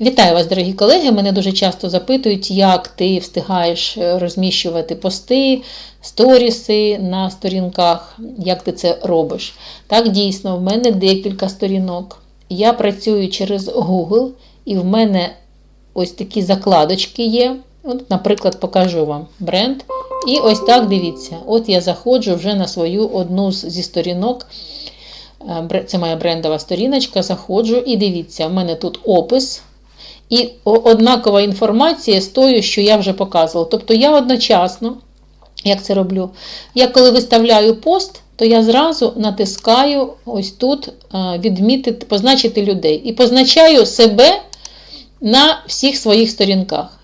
Вітаю вас, дорогі колеги. Мене дуже часто запитують, як ти встигаєш е, розміщувати пости, сторіси на сторінках, як ти це робиш. Так, дійсно, в мене декілька сторінок. Я працюю через Google, і в мене ось такі закладочки є. От, наприклад, покажу вам бренд. І ось так дивіться. От я заходжу вже на свою одну зі сторінок. Е, Це моя брендова сторіночка. Заходжу і дивіться, в мене тут опис. І однакова інформація з тою, що я вже показувала. Тобто я одночасно, як це роблю, я коли виставляю пост, то я зразу натискаю ось тут е, відмітити, позначити людей. І позначаю себе на всіх своїх сторінках.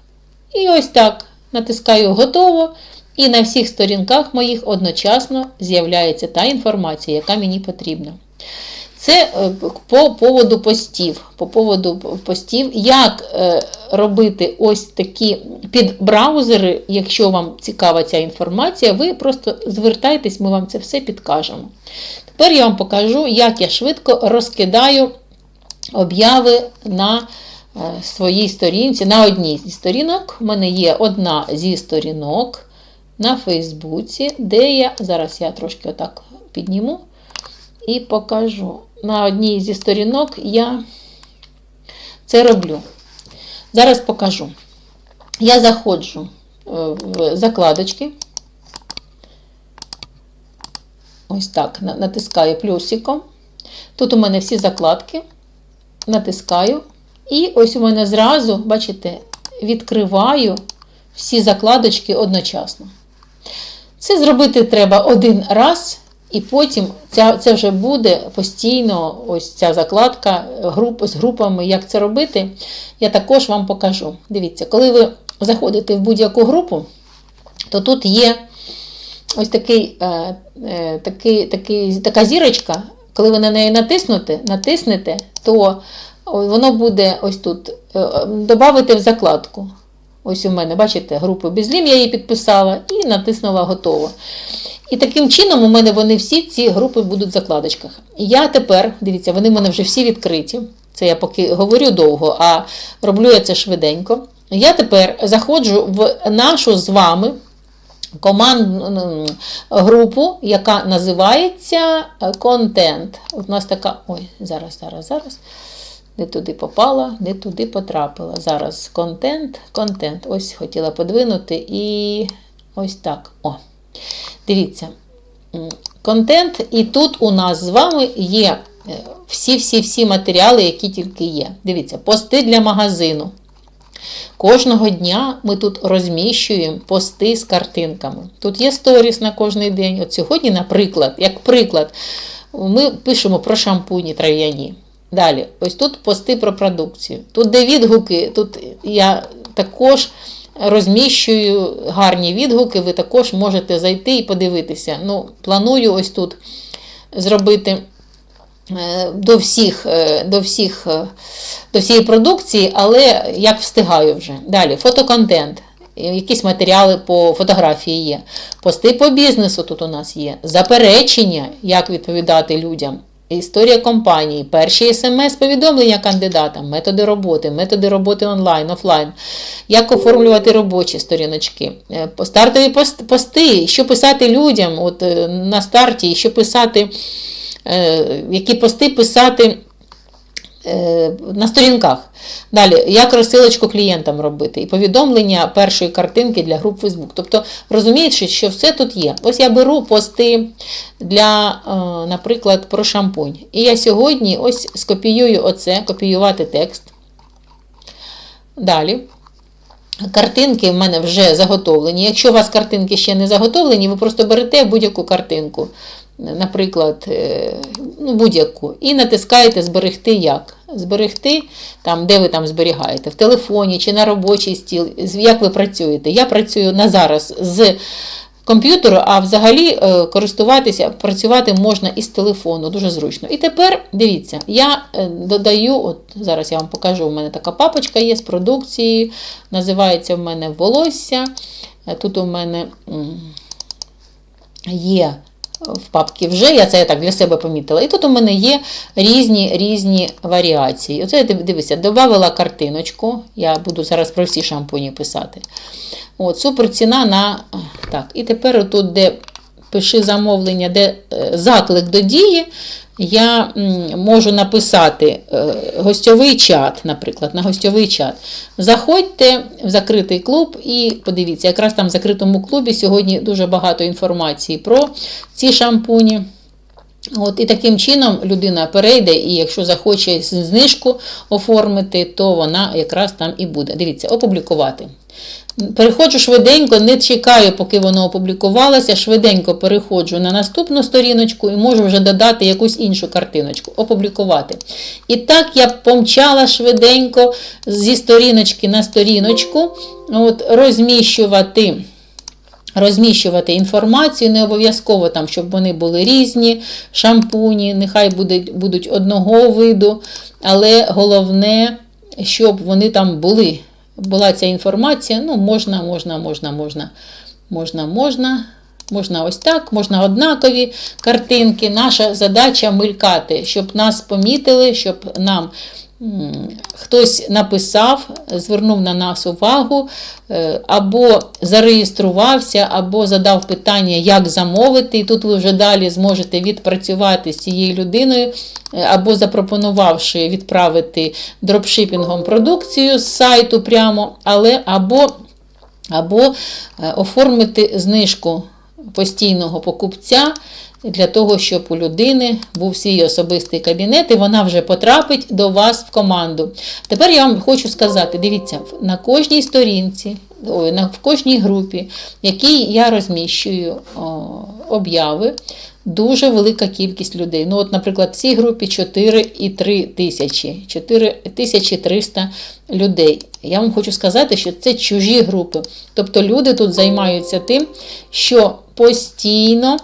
І ось так натискаю готово. І на всіх сторінках моїх одночасно з'являється та інформація, яка мені потрібна. Це е, по поводу постів. По поводу постів, як е, робити ось такі під браузери, якщо вам цікава ця інформація, ви просто звертайтесь, ми вам це все підкажемо. Тепер я вам покажу, як я швидко розкидаю обяви на е, своїй сторінці, на одній зі сторінок. У мене є одна зі сторінок на Фейсбуці, де я, зараз я трошки отак підніму і покажу. На одній зі сторінок я це роблю. Зараз покажу. Я заходжу е, в закладочки. Ось так, натискаю плюсиком. Тут у мене всі закладки. Натискаю. І ось у мене зразу, бачите, відкриваю всі закладочки одночасно. Це зробити треба один раз, і потім ця, це вже буде постійно ось ця закладка груп, з групами. Як це робити, я також вам покажу. Дивіться, коли ви заходите в будь-яку групу, то тут є ось такий, е, е, такий, такий, така зірочка. Коли ви на неї натиснете, натиснете, то воно буде ось тут. е, Добавити в закладку. Ось у мене, бачите, групу Безлім, я її підписала і натиснула готово. І таким чином у мене вони всі ці групи будуть в закладочках. Я тепер, дивіться, вони в мене вже всі відкриті. Це я поки говорю довго, а роблю я це швиденько. Я тепер заходжу в нашу з вами командну групу, яка називається е, контент. От у нас така. Ой, зараз, зараз, зараз. Не туди попала, не туди потрапила. Зараз контент, контент. Ось хотіла подвинути і ось так. О. Dивіться. М, Контент, і тут у нас з вами є всі-всі-всі матеріали, які тільки є. Дивіться, пости для магазину. Кожного дня ми тут розміщуємо пости з картинками. Тут є сторіс на кожний день. От сьогодні, наприклад, як приклад, ми пишемо про шампуні трав'яні. Далі, ось тут пости про продукцію. Тут де відгуки, тут я також розміщую гарні відгуки, ви також можете зайти і подивитися. Ну, Планую ось тут зробити е, до всіх, е, до всіх, е, до всієї продукції, але як встигаю вже. Далі, фотоконтент. Якісь матеріали по фотографії є. Пости по бізнесу тут у нас є. Заперечення, як відповідати людям. Історія компанії, перші смс-повідомлення кандидатам, методи роботи, методи роботи онлайн, офлайн, як оформлювати робочі сторіночки, е, стартові пости, що писати людям от, е, на старті, що писати, е, які пости писати на сторінках. Далі, як розсилочку клієнтам робити, і повідомлення першої картинки для груп Facebook. Тобто, розумієте, що все тут є. Ось я беру пости для, е, наприклад, про шампунь. І я сьогодні ось скопіюю оце, копіювати текст. Далі. Картинки в мене вже заготовлені. Якщо у вас картинки ще не заготовлені, ви просто берете будь-яку картинку, наприклад, е, ну, будь-яку, і натискаєте Зберегти як. Зберегти, там, де ви там зберігаєте, в телефоні чи на робочий стіл, як ви працюєте. Я працюю на зараз з комп'ютеру, а взагалі е, користуватися, працювати можна із телефону, дуже зручно. І тепер дивіться, я е, додаю, от зараз я вам покажу, у мене така папочка є з продукцією, називається в мене волосся. Тут у мене є в папці вже, я це так для себе помітила. І тут у мене є різні різні варіації. Оце я дивися, додала картиночку. Я буду зараз про всі шампуні писати. От, Супер ціна на. Так, І тепер тут, де пиши замовлення, де е, заклик до дії, я можу написати е, гостьовий чат, наприклад, на гостьовий чат. Заходьте в закритий клуб і подивіться, якраз там в закритому клубі сьогодні дуже багато інформації про ці шампуні. От, І таким чином людина перейде, і якщо захоче знижку оформити, то вона якраз там і буде. Дивіться, опублікувати. Переходжу швиденько, не чекаю, поки воно опублікувалося. Швиденько переходжу на наступну сторіночку і можу вже додати якусь іншу картиночку, опублікувати. І так я помчала швиденько зі сторіночки на сторіночку, от, розміщувати. Розміщувати інформацію, не обов'язково там, щоб вони були різні, шампуні, нехай будуть будуть одного виду, але головне, щоб вони там були була ця інформація. Ну, можна, можна, можна, можна, можна, можна. Можна ось так, можна однакові картинки. Наша задача мелькати, щоб нас помітили, щоб нам хтось написав, звернув на нас увагу, е, або зареєструвався, або задав питання, як замовити. І тут ви вже далі зможете відпрацювати з цією людиною, е, або запропонувавши відправити дропшипінгом продукцію з сайту прямо, але або, або е, оформити знижку постійного покупця для того, щоб у людини був свій особистий кабінет, і вона вже потрапить до вас в команду. Тепер я вам хочу сказати: дивіться, на кожній сторінці, в кожній групі, в якій я розміщую обяви. Дуже велика кількість людей. Ну, от, Наприклад, в цій групі 4,3 тисячі, 4300 людей. Я вам хочу сказати, що це чужі групи. Тобто люди тут займаються тим, що постійно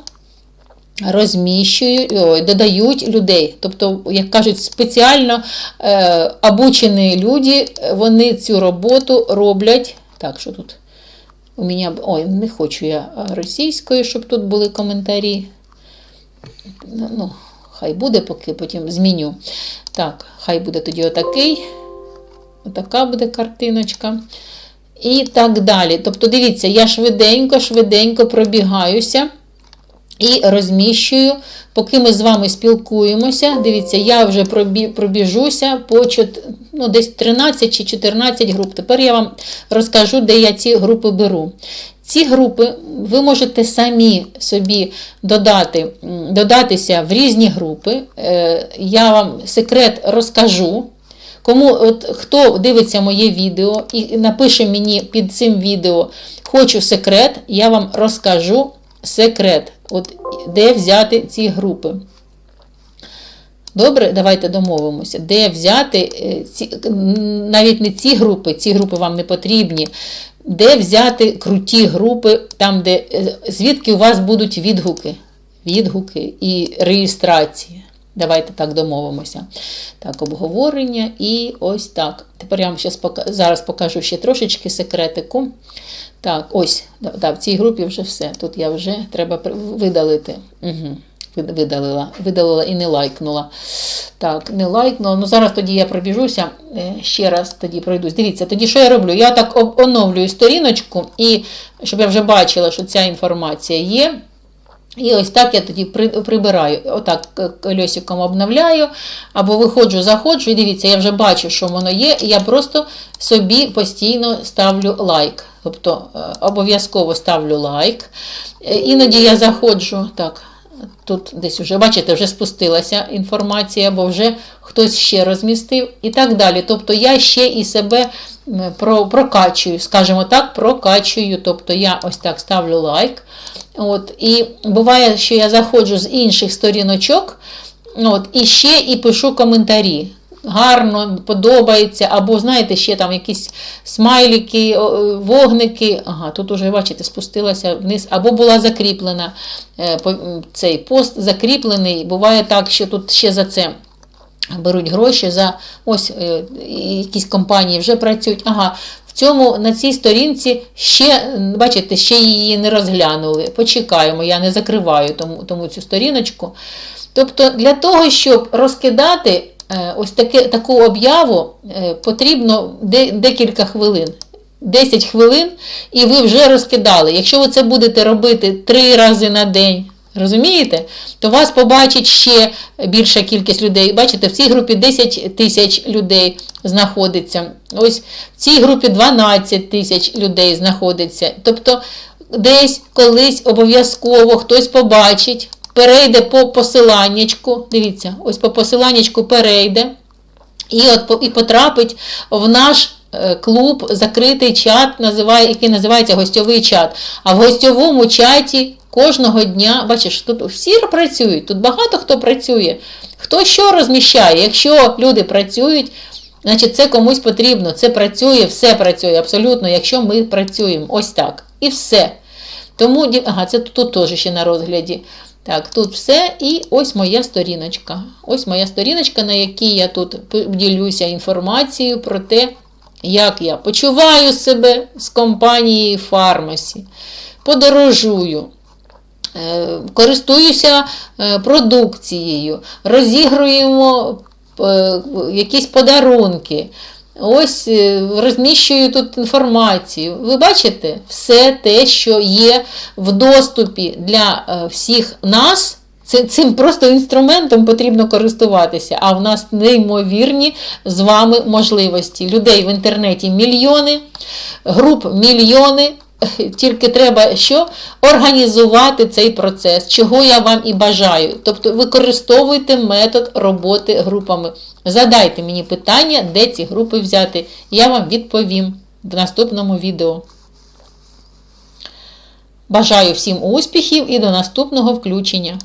розміщують, додають людей. Тобто, як кажуть, спеціально е, обучені люди, вони цю роботу роблять. Так, що тут? У мене, ой, не хочу я російською, щоб тут були коментарі. Ну, Хай буде, поки потім зміню. Так, хай буде тоді отакий. Отака буде картиночка. І так далі. Тобто, дивіться, я швиденько-швиденько пробігаюся і розміщую. Поки ми з вами спілкуємося, дивіться, я вже пробіжуся по ну, десь 13 чи 14 груп. Тепер я вам розкажу, де я ці групи беру. Ці групи ви можете самі собі додати, додатися в різні групи. Е, я вам секрет розкажу. Кому от, Хто дивиться моє відео і напише мені під цим відео Хочу секрет, я вам розкажу секрет, от де взяти ці групи. Добре, давайте домовимося, де взяти е, ці, навіть не ці групи, ці групи вам не потрібні. Де взяти круті групи, там, де, е, звідки у вас будуть відгуки, відгуки і реєстрації. Давайте так домовимося. Так, обговорення і ось так. Тепер я вам зараз покажу ще трошечки секретику. Так, ось, да, в цій групі вже все. Тут я вже треба видалити. Угу. Видалила видалила і не лайкнула. Так, не лайкнула. Ну зараз тоді я пробіжуся, е, ще раз тоді пройдусь. Дивіться, тоді що я роблю? Я так оновлюю сторіночку, і щоб я вже бачила, що ця інформація є. І ось так я тоді прибираю. Отак кольосиком обновляю, або виходжу, заходжу, і дивіться, я вже бачу, що воно є, і я просто собі постійно ставлю лайк. Тобто е, обов'язково ставлю лайк. Е, іноді я заходжу, так, тут десь вже, бачите, вже спустилася інформація, бо вже хтось ще розмістив і так далі. Тобто я ще і себе прокачую, скажімо так, прокачую. Тобто я ось так ставлю лайк. От, І буває, що я заходжу з інших сторіночок, от, і ще і пишу коментарі гарно, подобається, або, знаєте, ще там якісь смайлики, вогники. Ага, тут уже, бачите, спустилася вниз, або була закріплена е, цей пост закріплений. Буває так, що тут ще за це. беруть гроші за ось е, якісь компанії вже працюють. Ага, в цьому на цій сторінці ще, бачите, ще її не розглянули. Почекаємо, я не закриваю тому, тому цю сторіночку. Тобто, для того, щоб розкидати е, ось таке, таку об'яву, е, потрібно декілька хвилин. 10 хвилин, і ви вже розкидали. Якщо ви це будете робити 3 рази на день, розумієте, то вас побачить ще більша кількість людей. Бачите, в цій групі 10 тисяч людей знаходиться. Ось в цій групі 12 тисяч людей знаходиться. Тобто, десь колись обов'язково хтось побачить, перейде по посиланнячку. Дивіться, ось по посиланнячку перейде. І от і потрапить в наш е, клуб, закритий чат, називає, який називається гостьовий чат. А в гостьовому чаті кожного дня, бачиш, тут всі працюють, тут багато хто працює. Хто що розміщає? Якщо люди працюють, значить це комусь потрібно. Це працює, все працює абсолютно, якщо ми працюємо. Ось так. І все. Тому, ага, це тут, тут теж ще на розгляді. Так, тут все. І ось моя сторіночка. Ось моя сторіночка, на якій я тут ділюся інформацією про те, як я почуваю себе з компанією Фармасі, подорожую. е, Користуюся е, продукцією, розігруємо е, якісь подарунки. Ось е, розміщую тут інформацію. Ви бачите все те, що є в доступі для е, всіх нас. Цим просто інструментом потрібно користуватися, а в нас неймовірні з вами можливості. Людей в інтернеті мільйони, груп мільйони. Тільки треба що? Організувати цей процес, чого я вам і бажаю. Тобто використовуйте метод роботи групами. Задайте мені питання, де ці групи взяти. Я вам відповім в наступному відео. Бажаю всім успіхів і до наступного включення.